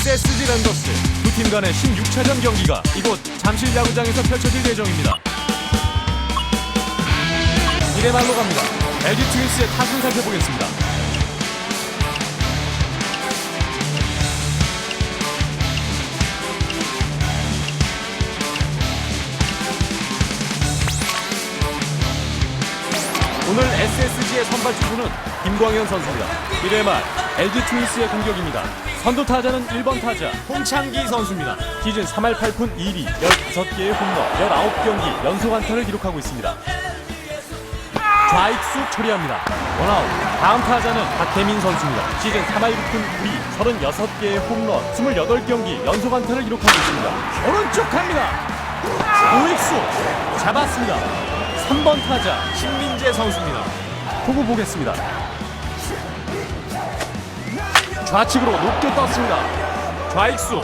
SSG 랜더스 두 팀 간의 16차전 경기가 이곳 잠실 야구장에서 펼쳐질 예정입니다. 1회 말로 갑니다. LG 트윈스의 타순 살펴보겠습니다. 오늘 SSG의 선발 투수는 김광현 선수입니다. 1회 말 LG 트윈스의 공격입니다. 선두 타자는 1번 타자 홍창기 선수입니다. 시즌 3할 8푼 2리 15개의 홈런 19경기 연속 안타를 기록하고 있습니다. 좌익수 처리합니다. 원아웃. 다음 타자는 박혜민 선수입니다. 시즌 3할 6푼 9리 36개의 홈런 28경기 연속 안타를 기록하고 있습니다. 오른쪽 갑니다. 우익수 잡았습니다. 3번 타자 신민재 선수입니다. 보고 보겠습니다. 좌측으로 높게 떴습니다. 좌익수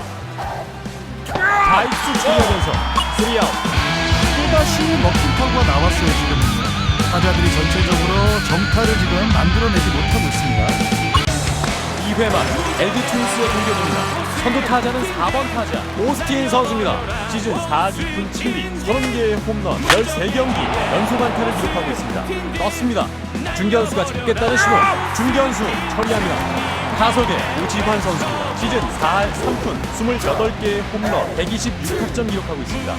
좌익수 처리하면서 3아웃 또다시 먹힌 타구가 나왔어요 지금 타자들이 전체적으로 정타를 지금 만들어내지 못하고 있습니다 2회 말 LG 트윈스의 공격입니다. 선두 타자는 4번 타자 오스틴 선수입니다. 시즌 4할 2푼 7리 30개의 홈런 13경기 연속 안타를 기록하고 있습니다. 떴습니다. 중견수가 잡겠다는 신호. 중견수 처리합니다. 타석에 오지환 선수입니다. 시즌 4할 3푼 28개의 홈런 126득점 기록하고 있습니다.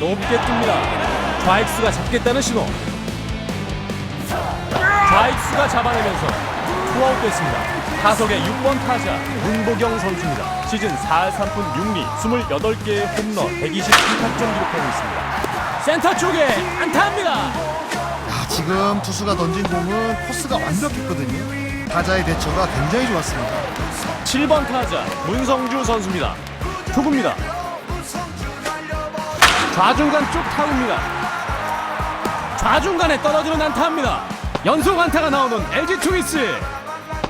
높게 뜹니다. 좌익수가 잡겠다는 신호. 좌익수가 잡아내면서 투아웃 됐습니다. 타석의 6번 타자 문보경 선수입니다. 시즌 4할 3푼 6리 28개의 홈런 127타점 기록하고 있습니다. 센터 쪽에 안타합니다. 아, 지금 투수가 던진 공은 코스가 완벽했거든요 타자의 대처가 굉장히 좋았습니다 7번 타자 문성주 선수입니다. 초구입니다. 좌중간 쪽 타구입니다. 좌중간에 떨어지는 안타입니다. 연속 안타가 나오는 LG 트윈스.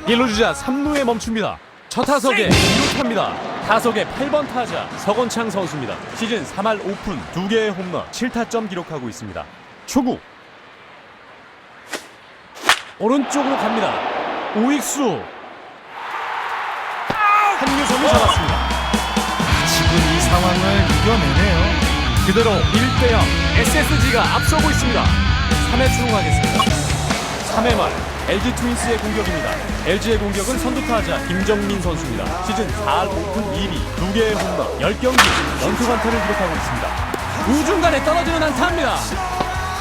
1루 주자 3루에 멈춥니다. 첫 타석에 2루 탑니다. 타석의 8번 타자 서건창 선수입니다. 시즌 3할 5푼 2개의 홈런 7타점 기록하고 있습니다. 초구 오른쪽으로 갑니다. 오익수 한유섬이 잡았습니다. 지금 이 상황을 이겨내네요 그대로 1대0 SSG가 앞서고 있습니다. 3회 출동하겠습니다. 3회 말 LG 트윈스의 공격입니다. LG의 공격은 선두타자 김정민 선수입니다. 시즌 4할 5푼 2리 2개의 홈런 10경기 연속 안타를 기록하고 있습니다. 우중간에 떨어지는 안타입니다.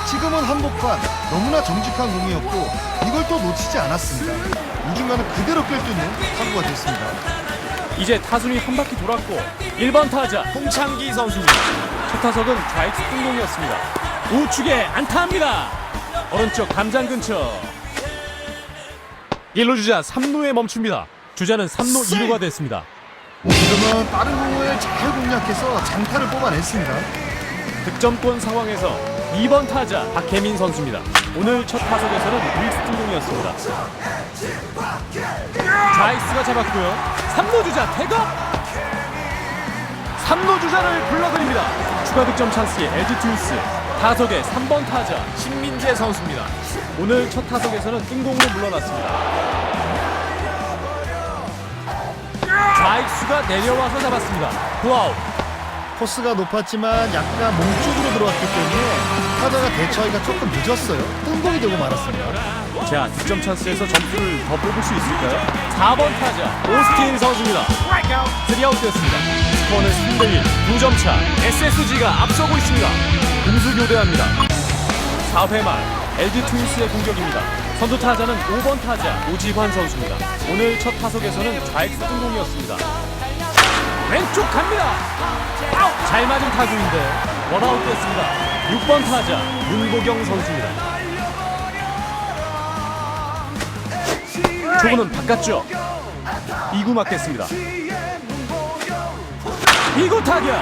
지금은 한복판 너무나 정직한 공이었고 이걸 또 놓치지 않았습니다 우중간은 그대로 꿰뚫는 타구가 됐습니다 이제 타순이 한 바퀴 돌았고 1번 타자 홍창기 선수입니다. 첫 타석은 좌익수 공동이었습니다. 우측에 안타합니다. 오른쪽 담장 근처 1루 주자 3루에 멈춥니다. 주자는 3루 2루가 됐습니다. 지금은 빠른 공을 잘 공략해서 장타를 뽑아냈습니다 득점권 상황에서 2번 타자 박혜민 선수입니다. 오늘 첫 타석에서는 우익수 등공이었습니다. 좌익수가 잡았고요. 3루 주자 태거 3루 주자를 불러드립니다. 추가 득점 찬스의 트윈스 타석의 3번 타자 신민재 선수입니다. 오늘 첫 타석에서는 뜬공으로 물러났습니다. 좌익수가 내려와서 잡았습니다. 투아웃 코스가 높았지만 약간 몸쪽으로 들어왔기 때문에 타자가 대처하기가 조금 늦었어요 뜬공이 되고 말았습니다 자, 득점 찬스에서 점수를 더 뽑을 수 있을까요? 4번 타자 오스틴 선수입니다. 3아웃 됐습니다. 스코어는 3대1, 2점 차. SSG가 앞서고 있습니다. 공수 교대합니다. 4회 말 LG 트윈스의 공격입니다. 선두 타자는 5번 타자 오지환 선수입니다. 오늘 첫 타석에서는 좌익수 등공이었습니다. 왼쪽 갑니다. 아웃! 잘 맞은 타구인데 원아웃 됐습니다. 6번 타자 문보경 선수입니다. 초구는 바깥쪽 2구 맞겠습니다 2구 타격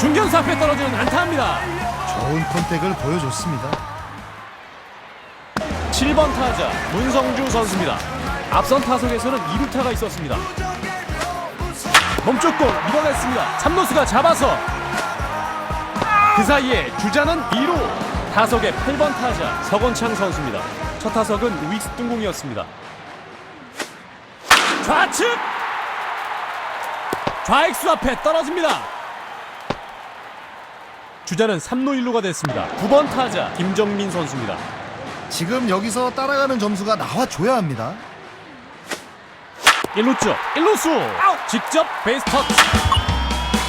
중견수 앞에 떨어지는 안타입니다 좋은 컨택을 보여줬습니다 7번 타자 문성주 선수입니다 앞선 타석에서는 2루타가 있었습니다 멈췄고 밀어냈습니다 3루수가 잡아서 그 사이에 주자는 2루 타석의 8번 타자 서건창 선수입니다 첫 타석은 우익수 뜬공이었습니다 좌측 좌익수 앞에 떨어집니다. 주자는 3루 1루가 됐습니다. 9번 타자 김정민 선수입니다. 지금 여기서 따라가는 점수가 나와줘야 합니다. 1루 쪽 1루수. 직접 베이스 터치.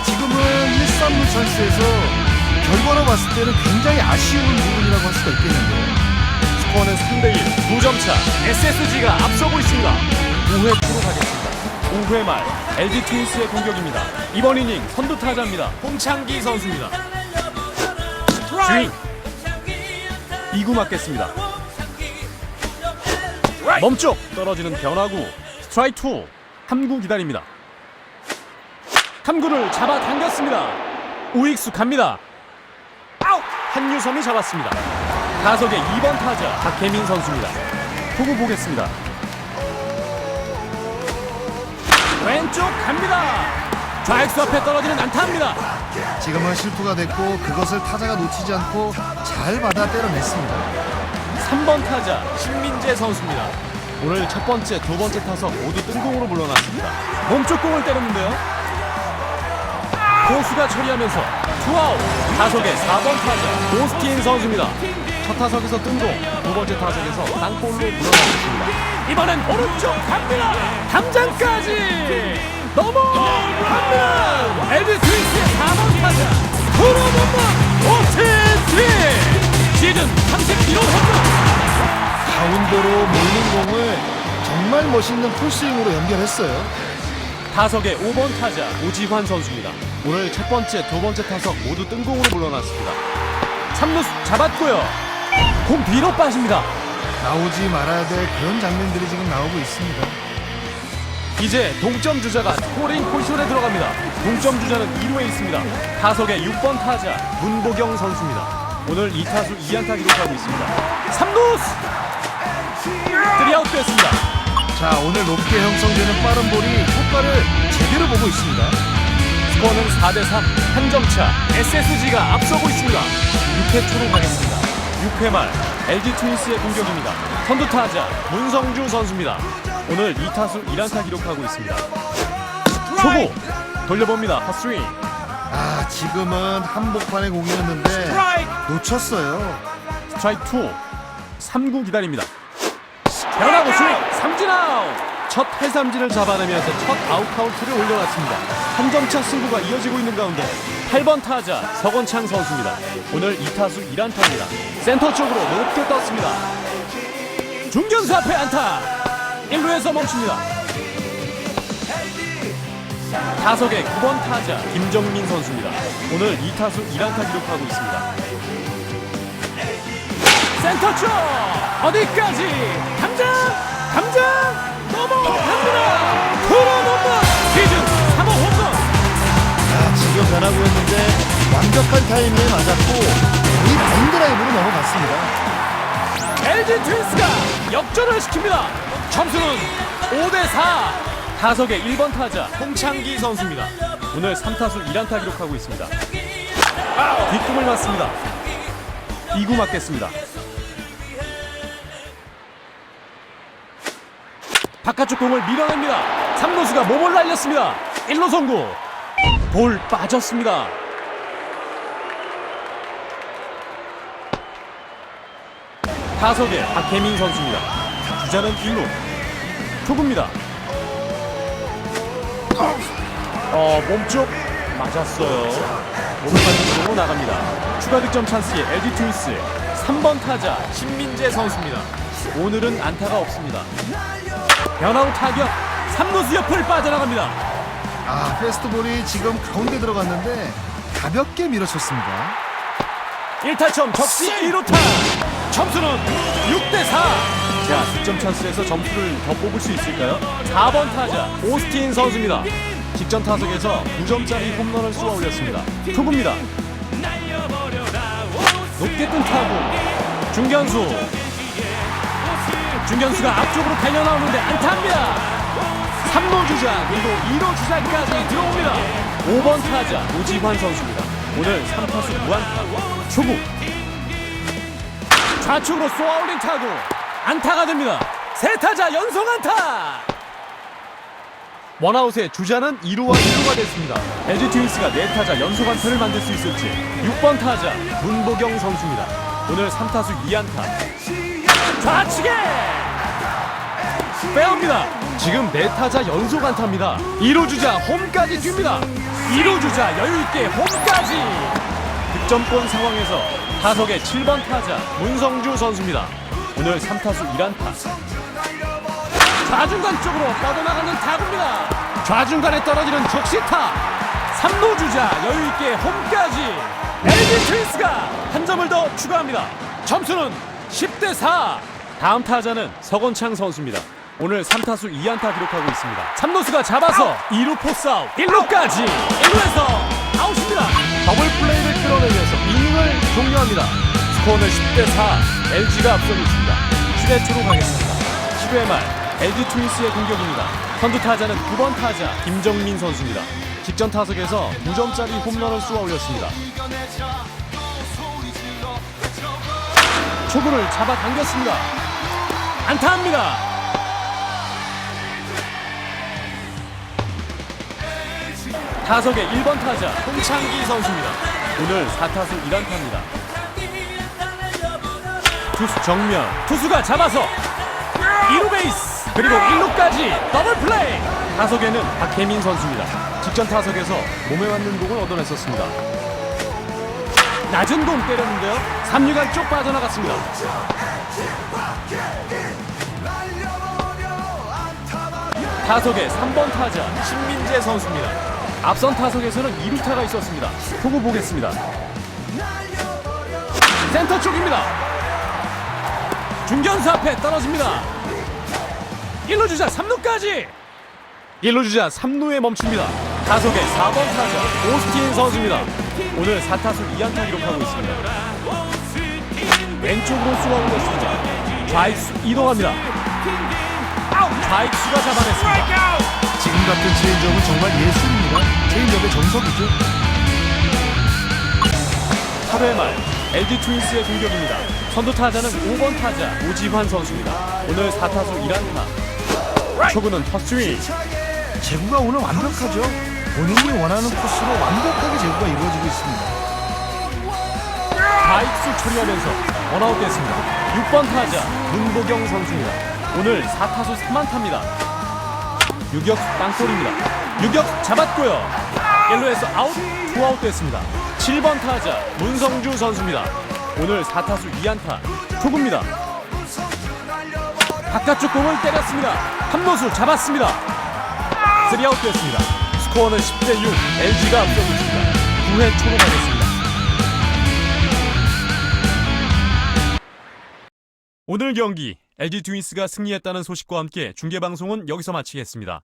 지금은 1, 3루 찬스에서 결과로 봤을 때는 굉장히 아쉬운 부분이라고 할 수가 있겠는데요. 스코어는 3대1 2점 차. SSG가 앞서고 있습니다. 5회 초로 가겠습니다. 5회 말. LG 트윈스의 공격입니다. 이번 이닝 선두 타자입니다. 홍창기 선수입니다. 스윙 2구 맞겠습니다. 멈쪽 떨어지는 변화구 스트라이크 2 3구 기다립니다 3구를 잡아당겼습니다 우익수 갑니다 한유섬이 잡았습니다 타석의 2번 타자 박혜민 선수입니다. 후구 보겠습니다. 왼쪽 갑니다. 좌익수 앞에 떨어지는 안타입니다. 지금은 실투가 됐고 그것을 타자가 놓치지 않고 잘 받아 때려냈습니다. 3번 타자 신민재 선수입니다. 오늘 첫 번째, 두 번째 타석 모두 뜬공으로 물러났습니다. 몸쪽 공을 때렸는데요. 고수가 처리하면서 투아웃 타석의 4번 타자 오스틴 선수입니다. 첫 타석에서 뜬공, 두 번째 타석에서 땅볼로 물러났습니다. 이번엔 오른쪽 갑니다. 담장까지 넘어갑니다. LG 트윈스의 4번 타자 프로범번 오스틴 시즌 31호 홈런 가운데로 몰린 공을 정말 멋있는 풀스윙으로 연결했어요. 타석의 5번 타자 오지환 선수입니다. 오늘 첫 번째, 두 번째 타석 모두 뜬공으로 물러났습니다. 3루수 잡았고요. 공 뒤로 빠집니다. 나오지 말아야 될 그런 장면들이 지금 나오고 있습니다. 이제 동점 주자가 스코링 포지션에 들어갑니다. 동점 주자는 2루에 있습니다. 타석의 6번 타자 문보경 선수입니다. 오늘 2타수 2안타 기록하고 있습니다. 3루수 3아웃 됐습니다. 자, 오늘 높게 형성되는 빠른 볼이 효과를 제대로 보고 있습니다. 스코어는 4대3 한 점차 SSG가 앞서고 있습니다. 6회 초로 가겠습니다. 6회 말 LG 트윈스의 공격입니다. 선두 타자 문성주 선수입니다. 오늘 2타수 1안타 기록하고 있습니다. 초구 돌려봅니다. 헛스윙. 아, 지금은 한복판의 공이었는데 놓쳤어요. 스트라이크 2 3구 기다립니다 변화구 스윙 삼진 아웃. 첫 해삼진을 잡아내면서 첫 아웃 카운트를 올려놨습니다. 한 점차 승부가 이어지고 있는 가운데 8번 타자 서건창 선수입니다. 오늘 2타수 1안타입니다. 센터 쪽으로 높게 떴습니다. 중견수 앞에 안타. 1루에서 멈춥니다. 타석의 9번 타자 김정민 선수입니다. 오늘 2타수 1안타 기록하고 있습니다 센터 쪽. 어디까지? 감장 감장 넘어갑니다! 홈런 시즌 3호 홈런. 아, 지금 변화구였는데 완벽한 타이밍에 맞았고 이 바인드라이브로 넘어갔습니다. LG 트윈스가 역전을 시킵니다. 점수는 5대4 타석의 1번 타자 홍창기 선수입니다. 오늘 3타수 1안타 기록하고 있습니다. 뒷꿈을 맞습니다. 2구 맞겠습니다 바깥쪽 공을 밀어냅니다 3루수가 몸을 날렸습니다 1루 송구 볼 빠졌습니다 타석의 박혜민 선수입니다. 주자는 1루. 초구입니다. 어, 몸쪽 맞았어요. 몸을 맞는 공으로 나갑니다. 추가 득점 찬스의 LG 트윈스 3번 타자 신민재 선수입니다. 오늘은 안타가 없습니다. 변화후 타격 3루수 옆을 빠져나갑니다. 아, 패스트볼이 지금 가운데 들어갔는데 가볍게 밀어쳤습니다. 1타점 적시 1호타. 점수는 6대 4 자 득점 찬스에서 점수를 더 뽑을 수 있을까요? 4번 타자 오스틴 선수입니다. 직전 타석에서 9점짜리 홈런을 쏘아 올렸습니다. 초구입니다. 높게 뜬 타구 중견수 중견수가 앞쪽으로 달려나오는데 안타입니다. 3루 주자 그리고 2루 주자까지 들어옵니다. 5번 타자 오지환 선수입니다. 오늘 3타수 무안타 초구. 좌측으로 쏘아올린 타구 안타가 됩니다. 세 타자 연속 안타! 원아웃의 주자는 2루와 1루가 됐습니다. LG 트윈스가 4타자 연속 안타를 만들 수 있을지. 6번 타자 문보경 선수입니다. 오늘 3타수 2안타 좌측에 빼옵니다. 지금 4타자 연속 안타입니다. 2루 주자 홈까지 뜁니다. 2루 주자 여유 있게 홈까지 득점권 상황에서 타석의 7번 타자 문성주 선수입니다. 오늘 3타수 1안타 좌중간 쪽으로 뻗어나가는 타구입니다. 좌중간에 떨어지는 적시타. 3루 주자 여유 있게 홈까지. LG 트윈스가 한 점을 더 추가합니다. 점수는 10대 4. 다음 타자는 서건창 선수입니다. 오늘 3타수 2안타 기록하고 있습니다. 3루수가 잡아서 2루 포스 아웃 1루까지 1루에서 아웃입니다. 더블 플레이를 끌어내면서 이닝을 종료합니다. 스코어는 10대 4. LG가 앞서고 있습니다. 7회 초로 가겠습니다. 10회 말 LG 트윈스의 공격입니다. 선두 타자는 9번 타자 김정민 선수입니다. 직전 타석에서 2점짜리 홈런을 쏘아 올렸습니다. 초구를 잡아당겼습니다. 안타합니다. 타석의 1번 타자 홍창기 선수입니다. 오늘 4타수 1안타입니다. 투수 정면 투수가 잡아서 2루 베이스 그리고 1루까지 더블 플레이 타석에는 박혜민 선수입니다 직전 타석에서 몸에 맞는 공을 얻어냈었습니다 낮은 공 때렸는데요 3루간 쪽 빠져나갔습니다 타석의 3번 타자 신민재 선수입니다 앞선 타석에서는 2루타가 있었습니다 초구 보겠습니다 센터 쪽입니다 중견수 앞에 떨어집니다. 1루 주자 3루까지. 1루 주자 3루에 멈춥니다. 타석의 4번 타자 오스틴 선수입니다. 오늘 4타수 2안타 기록하고 있습니다. 왼쪽으로 쏘아 올렸습니다. 좌익수 이동합니다. 좌익수가 잡아냈습니다. 지금 같은 체인지업은 정말 예술입니다. 체인지업의 정석이죠. 8회 말 LG 트윈스의 공격입니다. 선두 타자는 5번 타자 오지환 선수입니다. 오늘 4타수 1안타. 초구는 헛스윙. 제구가 오늘 완벽하죠. 본인이 원하는 코스로 완벽하게 제구가 이루어지고 있습니다. 다익수 처리하면서 원아웃 됐습니다. 6번 타자 문보경 선수입니다. 오늘 4타수 3안타입니다. 유격수 땅볼입니다. 유격수 잡았고요. 1루에서 아웃, 투아웃 됐습니다. 7번 타자 문성주 선수입니다. 오늘 4타수 2안타. 초구입니다. 바깥쪽 공을 때렸습니다. 함노수 잡았습니다. 3아웃 됐습니다. 스코어는 10대 6. LG가 앞서고 있습니다. 9회 초로 가겠습니다. 오늘 경기 LG 트윈스가 승리했다는 소식과 함께 중계 방송은 여기서 마치겠습니다.